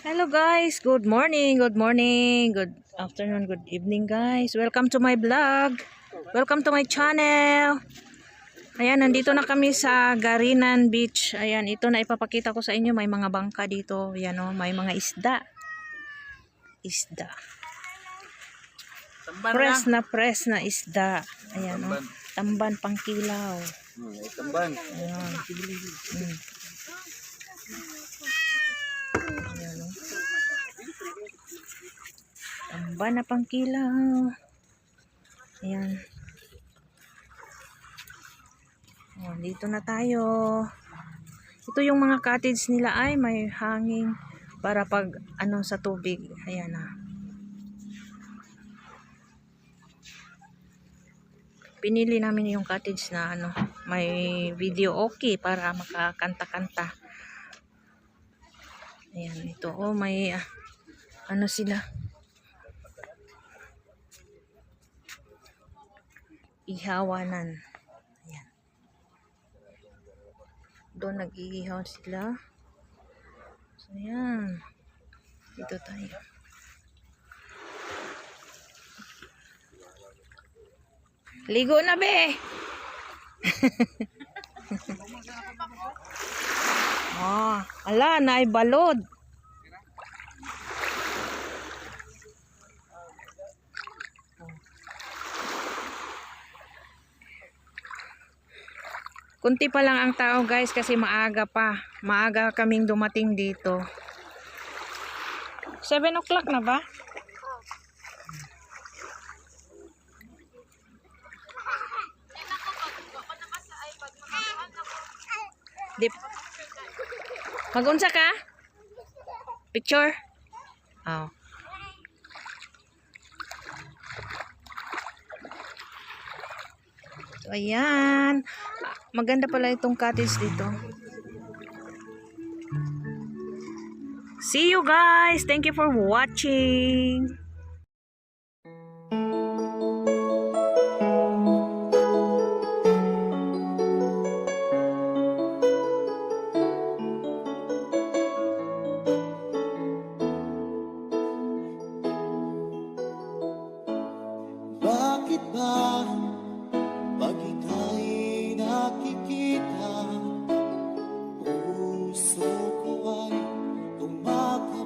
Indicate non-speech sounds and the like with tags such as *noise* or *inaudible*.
Hello guys, good morning, good morning, good afternoon, good evening guys. Welcome to my vlog. Welcome to my channel. Ayan, nandito na kami sa Garinan Beach. Ayan, ito na ipapakita ko sa inyo. May mga bangka dito. Ayan o, may mga isda. Isda. Tamban Press na press na isda. Ayan o. Tamban. Tamban pangkilaw. Hmm, tamban. Ayan. Mm. Ayan o. Tamban na pangkilaw. Ayan. Oh, dito na tayo. Ito yung mga cottage nila ay may hanging para pag ano sa tubig. Ayan na. Pinili namin yung cottage na ano, may video okay para makakanta-kanta. Ayan, ito. Oh, may ah, ano sila. Ihawanan. Ayan. Doon nag-iihaw sila. So, ayan. Dito tayo. Ligo na be! ah, *laughs* ala, naay Kunti pa lang ang tao guys kasi maaga pa. Maaga kaming dumating dito. 7 o'clock na ba? Dip. Magunsa ka? Picture? Oh. So, ayan. Maganda pala itong cottage dito. See you guys. Thank you for watching. Bakit ba